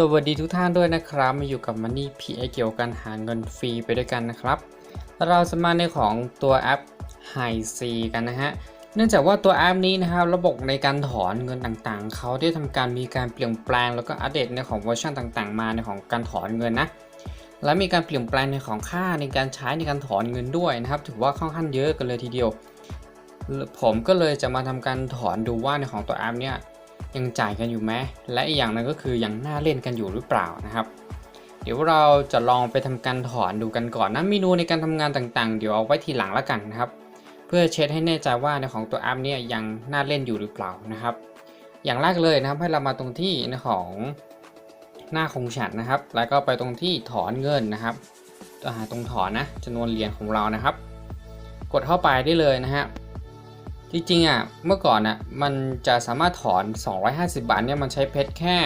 สวัสดีทุกท่านด้วยนะครับ มาอยู่กับมันนี่พีเกี่ยวกับการหาเงินฟรีไปด้วยกันนะครับ เราจะมาในของตัวแอป h i c กันนะฮะ เนื่องจากว่าตัวแอปนี้นะครับ ระบบในการถอนเงินต่างๆ เขาได้ทำการมีการเปลี่ยนแปลงแล้วก็อัปเดตในของเวอร์ชันต่างๆ มาในของการถอนเงินนะ และมีการเปลี่ยนแปลงในของค่าในการใช้ในการถอนเงินด้วยนะครับ ถือว่าค่อนข้างเยอะกันเลยทีเดียว ผมก็เลยจะมาทำการถอนดูว่าในของตัวแอปเนี่ย ยังจ่ายกันอยู่ไหมและอีกอย่างหนึงก็คือยังน่าเล่นกันอยู่หรือเปล่านะครับ เดี๋ยวเราจะลองไปทำการถอนดูกันก่อนนะเมนูในการทำงานต่างๆ เดี๋ยวเอาไว้ทีหลังละกันนะครับ เพื่อเช็คให้แน่ใจว่าในของตัวแอปเนี่ยยังน่าเล่นอยู่หรือเปล่านะครับ อย่างแรกเลยนะครับให้เรามาตรงที่ในของหน้าคงฉันนะครับ แล้วก็ไปตรงที่ถอนเงินนะครับตรงถอนนะจำนวนเหรียญของเรานะครับ กดเข้าไปได้เลยนะฮะ จริงๆอะเมื่อก่อนอะมันจะสามารถถอน 250 บาทเนี่ยมันใช้เพชรแค่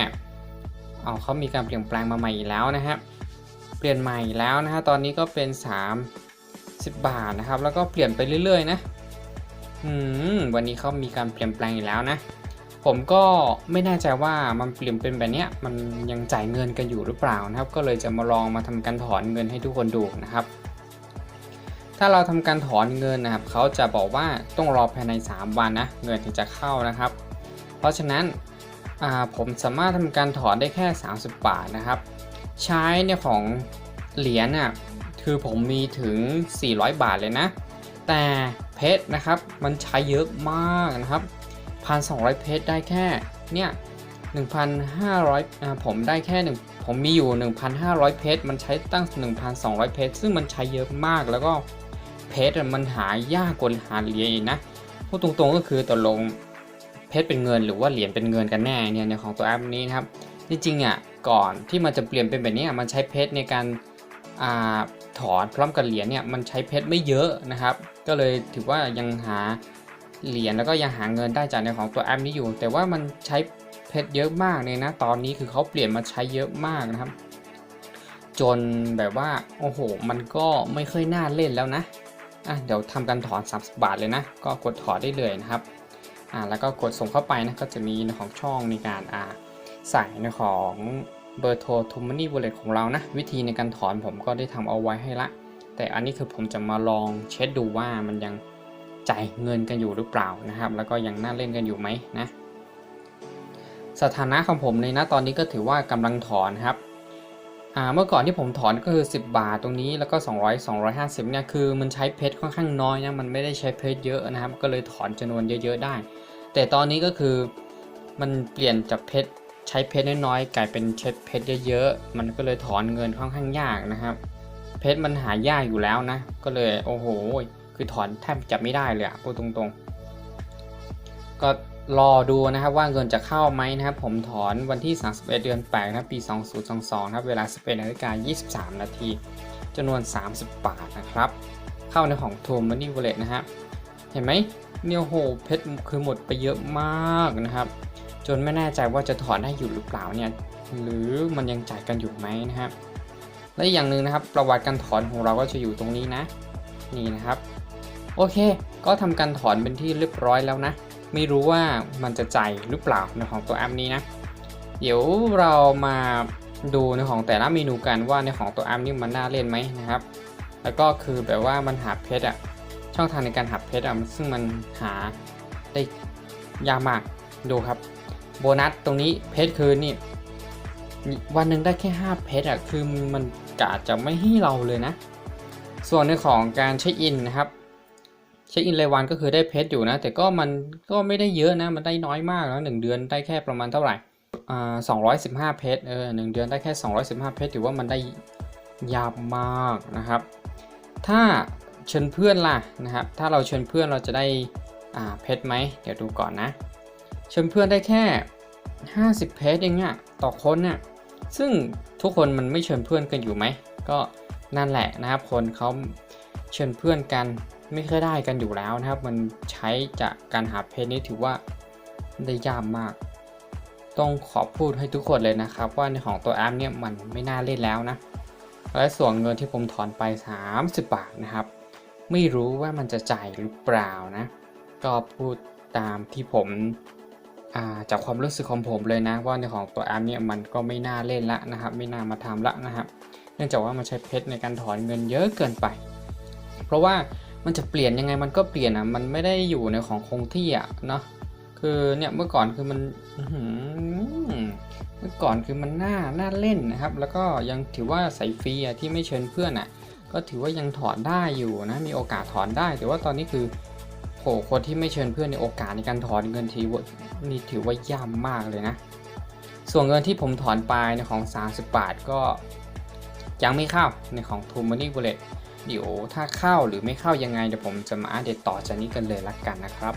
เอาเขามีการเปลี่ยนแปลงมาใหม่อีกแล้วนะฮะเปลี่ยนใหม่อีกแล้วนะฮะตอนนี้ก็เป็น 30 บาทนะครับ แล้วก็เปลี่ยนไปเรื่อยๆนะอืมวันนี้เขามีการเปลี่ยนแปลงอีกแล้วนะ ผมก็ไม่แน่ใจว่ามันเปลี่ยนเป็นแบบเนี้ยมันยังจ่ายเงินกันอยู่หรือเปล่านะครับ ก็เลยจะมาลองมาทำการถอนเงินให้ทุกคนดูนะครับ ถ้าเราทำการถอนเงินนะครับ เขาจะบอกว่าต้องรอภายใน 3 วันนะเงินถึงจะเข้านะครับ เพราะฉะนั้นผมสามารถทำการถอนได้แค่ 30 บาทนะครับ ใช้ในของเหรียญน่ะคือผมมีถึง 400 บาทเลยนะ แต่เพชรนะครับมันใช้เยอะมากนะครับ 1,200 เพชรได้แค่เนี่ย1,500อ่าผมได้แค่หนึ่งผมมีอยู่ 1,500 เพชรมันใช้ตั้ง 1,200 เพชรซึ่งมันใช้เยอะมากแล้วก็ เพชรมันหายากกว่าหาเหรียญอีกนะพูดตรงๆก็คือตกลงเพชรเป็นเงินหรือว่าเหรียญเป็นเงินกันแน่เนี่ยในของตัวแอปนี้นะครับจริงๆอะก่อนที่มันจะเปลี่ยนเป็นแบบนี้มันใช้เพชรในการอถอนพร้อมกับเหรียญเนี่ยมันใช้เพชรไม่เยอะนะครับ ก็เลยถือว่ายังหาเหรียญแล้วก็ยังหาเงินได้จากในของตัวแอปนี้อยู่ แต่ว่ามันใช้เพชรเยอะมากเลยนะ ตอนนี้คือเขาเปลี่ยนมาใช้เยอะมากนะครับ จนแบบว่าโอ้โห มันก็ไม่ค่อยน่าเล่นแล้วนะ อะเดี๋ยวทำการถอน 30 บาทเลยนะ ก็กดถอนได้เลยนะครับอ่าแล้วก็กดส่งเข้าไปนะก็จะมีในของช่องในการอ่าใส่ในของเบอร์โทรทูมันนี่วอลเล็ตของเรานะ วิธีในการถอนผมก็ได้ทำเอาไว้ให้ละ แต่อันนี้คือผมจะมาลองเช็คดูว่ามันยังจ่ายเงินกันอยู่หรือเปล่านะครับ แล้วก็ยังน่าเล่นกันอยู่ไหมนะสถานะของผมในณตอนนี้ก็ถือว่ากำลังถอนครับ อ่าเมื่อก่อนที่ผมถอนก็คือ 10 บาทตรงนี้แล้วก็ 200 250เนี่ยคือมันใช้เพชรค่อนข้างน้อยนะมันไม่ได้ใช้เพชรเยอะนะครับ ก็เลยถอนจำนวนเยอะๆได้ แต่ตอนนี้ก็คือมันเปลี่ยนจากเพชรใช้เพชรน้อยๆกลายเป็นเช็ดเพชรเยอะๆมันก็เลยถอนเงินค่อนข้างยากนะครับ เพชรมันหายากอยู่แล้วนะ ก็เลยโอ้โหคือถอนแทบจะไม่ได้เลยอะพูดตรงๆ ก็ รอดูนะครับว่าเงินจะเข้าไหมนะครับ ผมถอนวันที่ 31 เดือน8นะปี 2022ครับเวลา 11นาฬิกา23 นาทีจำนวน 30 บาทนะครับ เข้าในของ t o m Money Wallet นะฮะเห็นไหมเนี่ยโหเพชรคือหมดไปเยอะมากนะครับ จนไม่แน่ใจว่าจะถอนได้อยู่หรือเปล่าเนี่ยหรือมันยังจ่ายกันอยู่ไหมนะครับและอีกอย่างหนึ่งนะครับ ประวัติการถอนของเราก็จะอยู่ตรงนี้นะ นี่นะครับ โอเค ก็ทำการถอนเป็นที่เรียบร้อยแล้วนะ ไม่รู้ว่ามันจะใจหรือเปล่าในของตัวแอปนี้นะ เดี๋ยวเรามาดูในของแต่ละเมนูกันว่าในของตัวแอปนี้มันน่าเล่นไหมนะครับ แล้วก็คือแบบว่ามันหาเพชรอะช่องทางในการหาเพชรอะซึ่งมันหาได้ยากมากดูครับ โบนัสตรงนี้เพชรคือนี่วันหนึ่งได้แค่ 5 เพชรอะคือมันกะจะไม่ให้เราเลยนะ ส่วนในของการเช็คอินนะครับ เช็คอินรายวันก็คือได้เพชรอยู่นะ แต่ก็มันก็ไม่ได้เยอะนะ มันได้น้อยมากแล้วหนึ่งเดือนได้แค่ประมาณเท่าไหร่อ่าสองร้อยสิบห้าเพชรเออหนึ่งเดือนได้แค่สองร้อยสิบห้าเพชรถือว่ามันได้ยากมากนะครับ ถ้าเชิญเพื่อนล่ะนะครับ ถ้าเราเชิญเพื่อนเราจะได้อ่าเพชรไหมเดี๋ยวดูก่อนนะ เชิญเพื่อนได้แค่ 50 เพชรเองอะต่อคนเนี่ยซึ่งทุกคนมันไม่เชิญเพื่อนกันอยู่ไหมก็นั่นแหละนะครับคนเขาเชิญเพื่อนกัน ไม่เคยได้กันอยู่แล้วนะครับ มันใช้จากการหาเพจนี้ถือว่าได้ยากมาก ต้องขอพูดให้ทุกคนเลยนะครับ ว่าในของตัวแอปเนี่ยมันไม่น่าเล่นแล้วนะ และส่วนเงินที่ผมถอนไป 30 บาทนะครับ ไม่รู้ว่ามันจะจ่ายหรือเปล่านะ ก็พูดตามที่ผมาจากความรู้สึกของผมเลยนะ ว่าในของตัวแอปเนี่ยมันก็ไม่น่าเล่นละนะครับ ไม่น่ามาทำละนะครับ เนื่องจากว่ามันใช้เพชรในการถอนเงินเยอะเกินไป เพราะว่า มันจะเปลี่ยนยังไงมันก็เปลี่ยนอะ มันไม่ได้อยู่ในของคงที่อะเนาะ คือเนี่ยเมื่อก่อนคือมันเมื่อก่อนคือมันน่าน่าเล่นนะครับ แล้วก็ยังถือว่าใส่ฟรีอะที่ไม่เชิญเพื่อนอะ ก็ถือว่ายังถอนได้อยู่นะ มีโอกาสถอนได้ แต่ว่าตอนนี้คือโหคนที่ไม่เชิญเพื่อนในโอกาสในการถอนเงินทีวนี่ถือว่าย่ำมากเลยนะ ส่วนเงินที่ผมถอนไปในของ 30 บาทก็ยังไม่เข้าในของ t o Money Wallet เดี๋ยวถ้าเข้าหรือไม่เข้ายังไงเดี๋ยวผมจะมาอัปเดตต่อจากนี้กันเลยละกันนะครับ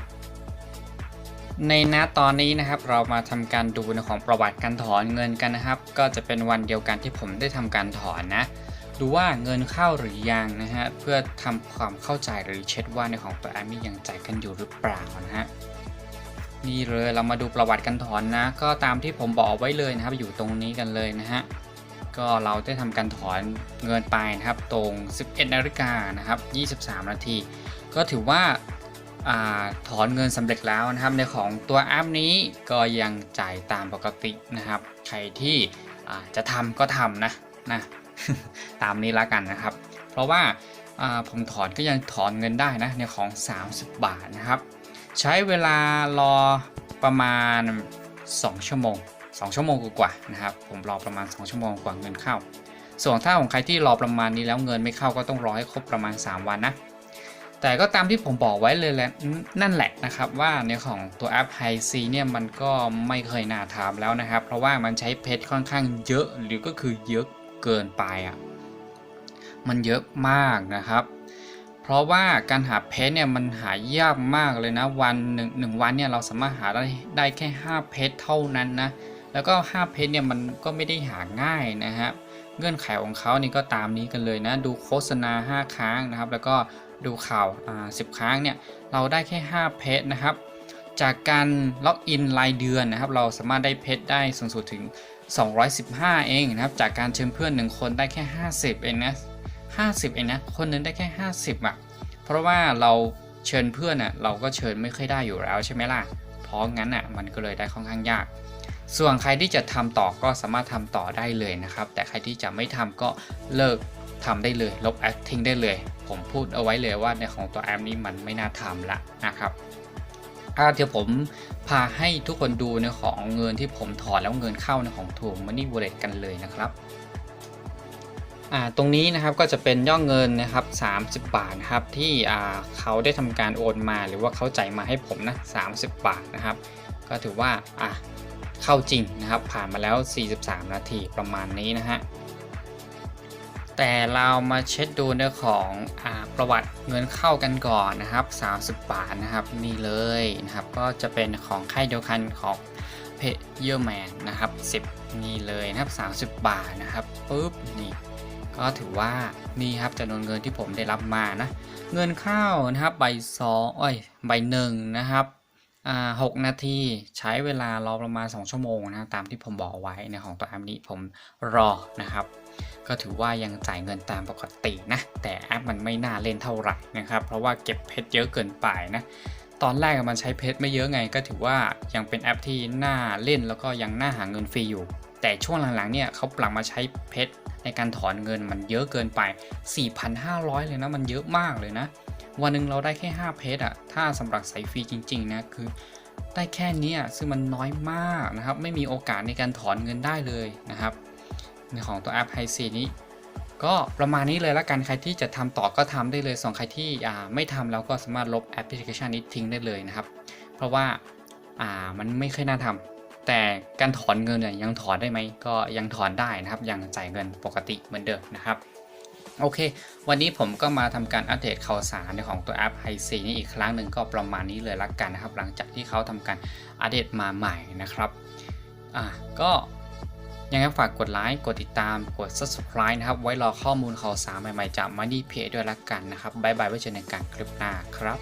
ในหน้าตอนนี้นะครับเรามาทำการดูในของประวัติการถอนเงินกันนะครับ ก็จะเป็นวันเดียวกันที่ผมได้ทำการถอนนะดูว่าเงินเข้าหรือยังนะฮะเพื่อทำความเข้าใจหรือเช็คว่าในของตัวแอมมี่ยังจ่ายกันอยู่หรือเปล่านะฮะนี่เลยเรามาดูประวัติการถอนนะ ก็ตามที่ผมบอกไว้เลยนะครับ อยู่ตรงนี้กันเลยนะฮะ ก็เราได้ทำการถอนเงินไปนะครับ ตรง 11นาฬิกานะครับ 23 นาที ก็ถือว่าอาถอนเงินสำเร็จแล้วนะครับ ในของตัวแอปนี้ก็ยังจ่ายตามปกตินะครับ ใครที่จะทำก็ทำนะนะตามนี้ละกันนะครับ เพราะว่าอ่าผมถอนก็ยังถอนเงินได้นะในของ 30 บาทนะครับ ใช้เวลารอประมาณ 2 ชั่วโมง 2 ชั่วโมงกว่าๆนะครับ ผมรอประมาณ 2 ชั่วโมงกว่าเงินเข้า ส่วนถ้าของใครที่รอประมาณนี้แล้วเงินไม่เข้าก็ต้องรอให้ครบประมาณ 3 วันนะ แต่ก็ตามที่ผมบอกไว้เลยแหละนั่นแหละนะครับ ว่าในของตัวแอป h i ซีเนี่ยมันก็ไม่เคยน่าทำแล้วนะครับ เพราะว่ามันใช้เพชรค่อนข้างเยอะหรือก็คือเยอะเกินไปอะมันเยอะมากนะครับเพราะว่าการหาเพชรเนี่ยมันหายากมากเลยนะวันหนึ่งหนึ่งวันเนี่ยเราสามารถหาได้ได้แค่ 5 เพชรเท่านั้นนะ แล้วก็5เพชรเนี่ยมันก็ไม่ได้หาง่ายนะครับ เงื่อนไขของเขานี่ก็ตามนี้กันเลยนะ ดูโฆษณา 5 ครั้งนะครับ แล้วก็ดูข่าวอ่า10ครั้งเนี่ยเราได้แค่ 5 เพชรนะครับ จากการล็อกอินรายเดือนนะครับ เราสามารถได้เพชรได้สูงสุดถึง 215 เองนะครับ จากการเชิญเพื่อน 1 คนได้แค่ 50 เองนะ50 เองนะ คนนึงได้แค่ 50อะ เพราะว่าเราเชิญเพื่อนอะเราก็เชิญไม่ค่อยได้อยู่แล้วใช่ไหมล่ะ เพราะงั้นอะมันก็เลยได้ค่อนข้างยาก ส่วนใครที่จะทำต่อก็สามารถทำต่อได้เลยนะครับ แต่ใครที่จะไม่ทำก็เลิกทำได้เลย ลบแอดทิ้งได้เลย ผมพูดเอาไว้เลยว่าในของตัวแอปนี้มันไม่น่าทำละนะครับอ่าเดี๋ยวผมพาให้ทุกคนดูในของเงินที่ผมถอนแล้วเงินเข้าในของถูกมันนี่ Wallet กันเลยนะครับตรงนี้นะครับก็จะเป็นย่อเงินนะครับ30 บาทนะครับที่เขาได้ทำการโอนมาหรือว่าเขาจ่ายมาให้ผมนะ30 บาทนะครับ ก็ถือว่าอะ เข้าจริงนะครับ ผ่านมาแล้ว 43 นาทีประมาณนี้นะฮะแต่เรามาเช็คดูในของอประวัติเงินเข้ากันก่อนนะครับ 30 บาทนะครับนี่เลยนะครับ ก็จะเป็นของค่ายเดียวกันของเพเยอร์แมนนะครับ 10 นี่เลยนะครับ 30 บาทนะครับปุ๊บนี่ก็ถือว่านี่ครับจำนวนเงินที่ผมได้รับมานะ เงินเข้านะครับใบสองอ้อยใบหนึ่งนะครับ หกนาทีใช้เวลารอประมาณ 2 ชั่วโมงนะตามที่ผมบอกไว้ในของตัวแอปนี้ผมรอนะครับ ก็ถือว่ายังจ่ายเงินตามปกตินะ แต่แอปมันไม่น่าเล่นเท่าไหร่นะครับ เพราะว่าเก็บเพชรเยอะเกินไปนะตอนแรกมันใช้เพชรไม่เยอะไง ก็ถือว่ายังเป็นแอปที่น่าเล่นแล้วก็ยังน่าหาเงินฟรีอยู่ แต่ช่วงหลังๆเนี่ยเขาปรับมาใช้เพชรในการถอนเงินมันเยอะเกินไป 4,500 เลยนะมันเยอะมากเลยนะ วันหนึ่งเราได้แค่ 5 เพชรอะถ้าสำหรับสายฟรีจริงๆนะคือได้แค่นี้ซึ่งมันน้อยมากนะครับ ไม่มีโอกาสในการถอนเงินได้เลยนะครับ ในของตัวแอปไฮซีนี้ ก็ประมาณนี้เลยละกันใครที่จะทำต่อก็ทำได้เลยส่วนใครที่อ่าไม่ทำแล้วก็สามารถลบแอปพลิเคชันนี้ทิ้งได้เลยนะครับ เพราะว่าอ่ามันไม่เคยน่าทำแต่การถอนเงินเนี่ยยังถอนได้ไหมก็ยังถอนได้นะครับ ยังจ่ายเงินปกติเหมือนเดิมนะครับ โอเค วันนี้ผมก็มาทำการอัปเดตข่าวสารในของตัวแอปไฮซีนี้อีกครั้งหนึ่งก็ประมาณนี้เลยละกันนะครับ หลังจากที่เขาทำการอัปเดตมาใหม่นะครับอะก็ยังไงฝากกดไลค์ กดติดตาม กด subscribe นะครับ ไว้รอข้อมูลข่าวสารใหม่ๆจาก Money Pay ด้วยละกันนะครับ บ๊ายบายไว้เจอกันคลิปหน้าครับ